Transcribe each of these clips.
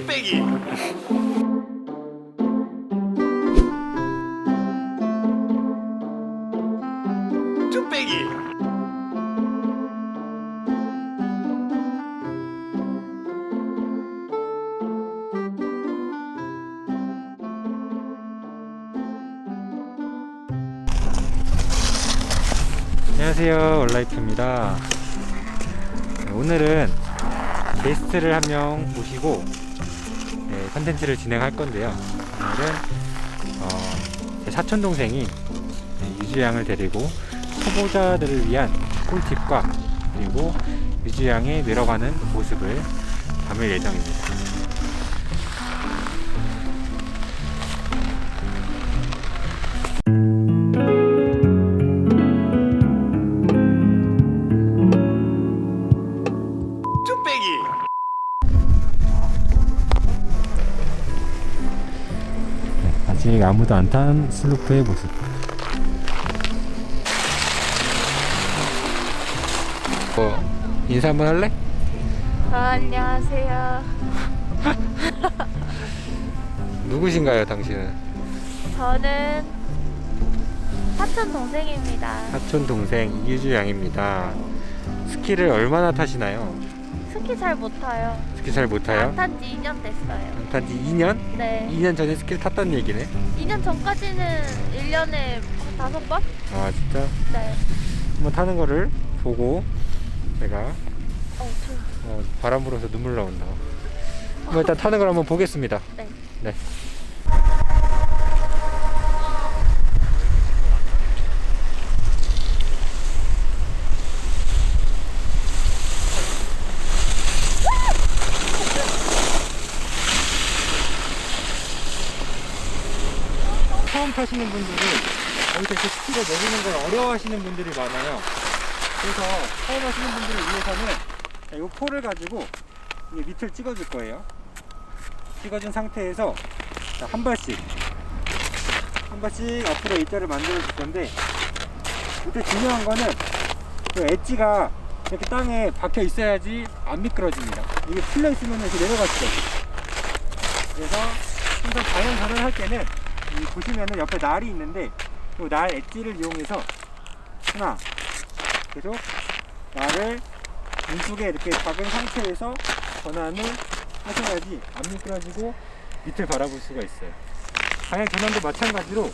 뚝배기. 안녕하세요. 원라이프입니다. 오늘은 게스트를 한 명 모시고 네, 컨텐츠를 진행할 건데요. 오늘은 어, 제 사촌 동생이 네, 유주양을 데리고 초보자들을 위한 꿀팁과 그리고 유주양의 늘어가는 모습을 담을 예정입니다 뚝배기 아직 아무도 안 탄 슬로프의 모습 어, 인사 한번 할래? 아, 안녕하세요. 누구신가요 당신은? 저는 사촌 동생입니다. 사촌 동생 이유주 양입니다. 스키를 얼마나 타시나요? 스키 잘 못 타요. 스키 잘 못 타요? 안 탄 지 2년 됐어요. 탄지 2년? 네. 2년 전에 스키를 탔다는 얘기네. 2년 전까지는 1년에 다섯 번? 아 진짜 네. 한번 타는 거를 보고 제가 어, 저, 어, 바람 불어서 눈물 나온다. 한번 일단 타는 걸 한번 보겠습니다. 네. 네. 처음 타시는 분들은 여기서 이렇게 스키를 내리는 걸 어려워하시는 분들이 많아요. 그래서 처음 하시는 분들을 위해서는 자, 이 폴을 가지고 밑을 찍어줄 거예요. 찍어준 상태에서 자, 한 발씩 한 발씩 앞으로 일자를 만들어 줄 건데 이때 중요한 거는 그 엣지가 이렇게 땅에 박혀 있어야지 안 미끄러집니다. 이게 풀려 있으면 이렇게 있어요. 그래서 항상 방향 전환을 할 때는 이 보시면은 옆에 날이 있는데 이날 엣지를 이용해서 하나 계속 날을 눈속에 이렇게 박은 상태에서 전환을 하셔야지 안 미끄러지고 밑을 바라볼 수가 있어요. 방향 전환도 마찬가지로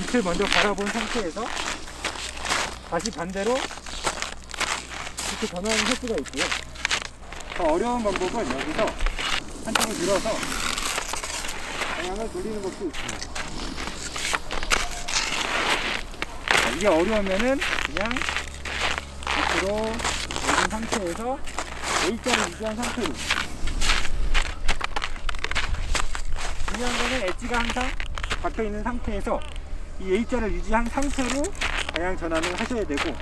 밑을 먼저 바라본 상태에서 다시 반대로 이렇게 전환을 할 수가 있고요. 더 어려운 방법은 여기서 한쪽을 들어서 방향을 돌리는 것도 있습니다. 자, 이게 어려우면은 그냥 밑으로 내린 상태에서 A자를 유지한 상태로 중요한 거는 엣지가 항상 박혀 있는 상태에서 이 A자를 유지한 상태로 방향 전환을 하셔야 되고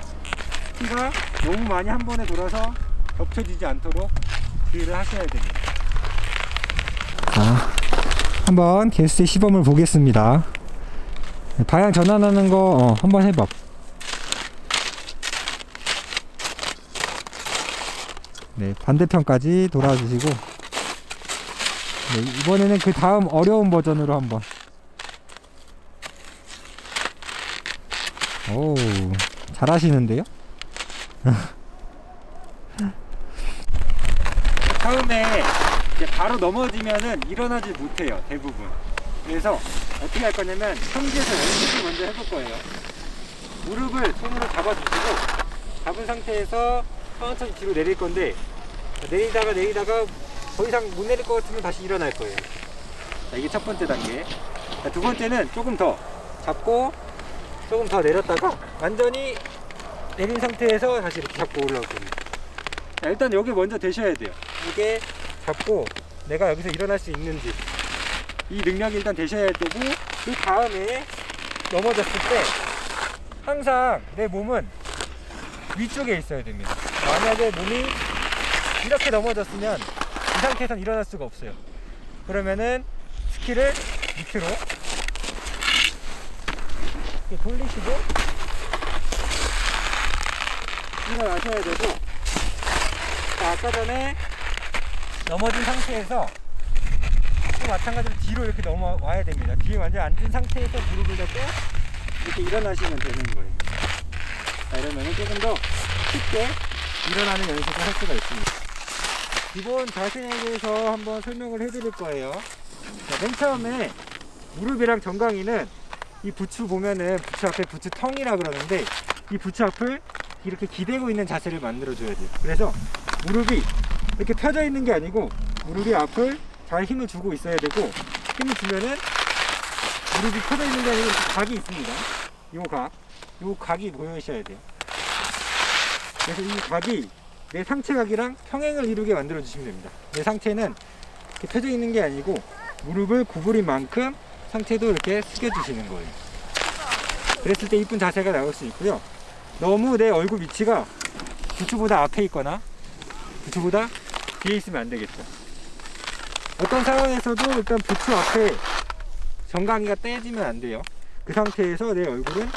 키가 너무 많이 한 번에 돌아서 겹쳐지지 않도록 주의를 하셔야 됩니다. 자, 한번 게스트 시범을 보겠습니다. 방향 전환하는 거 어, 한번 해봐. 네, 반대편까지 돌아주시고 네, 이번에는 그 다음 어려운 버전으로 한번. 오, 잘하시는데요? 처음에 이제 바로 넘어지면은 일어나지 못해요, 대부분. 그래서 어떻게 할 거냐면 평지에서 연습을 먼저 해볼 거예요. 무릎을 손으로 잡아주시고 잡은 상태에서 천천히 뒤로 내릴 건데 내리다가 내리다가 더 이상 못 내릴 것 같으면 다시 일어날 거예요. 자, 이게 첫 번째 단계. 자, 두 번째는 조금 더 잡고 조금 더 내렸다가 완전히 내린 상태에서 다시 이렇게 잡고 올라올 겁니다. 자, 일단 여기 먼저 되셔야 돼요. 이게 잡고 내가 여기서 일어날 수 있는지 이 능력이 일단 되셔야 되고 그 다음에 넘어졌을 때 항상 내 몸은 위쪽에 있어야 됩니다. 만약에 몸이 이렇게 넘어졌으면 이 상태에선 일어날 수가 없어요. 그러면은 스키를 밑으로 이렇게 돌리시고 일어나셔야 되고 자, 아까 전에 넘어진 상태에서 좀 마찬가지로 뒤로 이렇게 넘어와야 됩니다. 뒤에 완전 앉은 상태에서 무릎을 잡고 이렇게 일어나시면 되는 거예요. 자, 이러면 조금 더 쉽게 일어나는 연습을 할 수가 있습니다. 기본 자세에 대해서 한번 설명을 해드릴 거예요. 자, 맨 처음에 무릎이랑 정강이는 이 부추 보면은 부추 앞에 부추 텅이라 그러는데 이 부추 앞을 이렇게 기대고 있는 자세를 만들어 줘야 돼요. 그래서 무릎이 이렇게 펴져 있는 게 아니고 무릎이 앞을 잘 힘을 주고 있어야 되고 힘을 주면은 무릎이 펴져 있는 게 아니고 각이 있습니다. 요 각, 요 각이 보여 있어야 돼요. 그래서 이 각이 내 상체 각이랑 평행을 이루게 만들어 주시면 됩니다. 내 상체는 이렇게 펴져 있는 게 아니고 무릎을 구부린 만큼 상체도 이렇게 숙여주시는 거예요. 그랬을 때 이쁜 자세가 나올 수 있고요. 너무 내 얼굴 위치가 부추보다 앞에 있거나 부추보다 뒤에 있으면 안 되겠죠. 어떤 상황에서도 일단 부추 앞에 정강이가 떼지면 안 돼요. 그 상태에서 내 얼굴은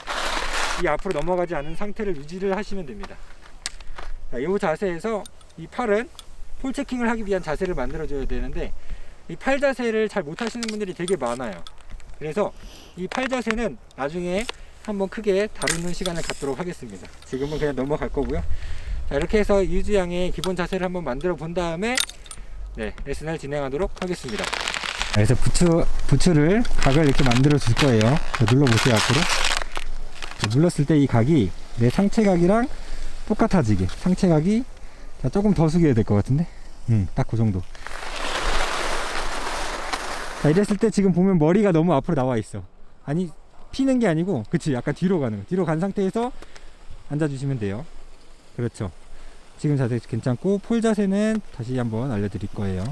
이 앞으로 넘어가지 않은 상태를 유지를 하시면 됩니다. 자, 이 자세에서 이 팔은 폴 체킹을 하기 위한 자세를 만들어줘야 되는데 이 팔 자세를 잘 못하시는 분들이 되게 많아요. 그래서 이 팔 자세는 나중에 한번 크게 다루는 시간을 갖도록 하겠습니다. 지금은 그냥 넘어갈 거고요. 자, 이렇게 해서 유주양의 기본 자세를 한번 만들어 본 다음에 네, 레슨을 진행하도록 하겠습니다. 그래서 부추, 부추를 각을 이렇게 만들어 줄 거예요. 자, 눌러보세요, 앞으로. 자, 눌렀을 때 이 각이 내 상체 각이랑 똑같아지게. 상체 각이 자, 조금 더 숙여야 될 것 같은데? 음, 딱 그 정도. 자, 이랬을 때 지금 보면 머리가 너무 앞으로 나와 있어. 아니, 피는 게 아니고, 그치, 약간 뒤로 가는 거. 뒤로 간 상태에서 앉아주시면 돼요. 그렇죠. 지금 자세 괜찮고, 폴 자세는 다시 한번 알려드릴 거예요.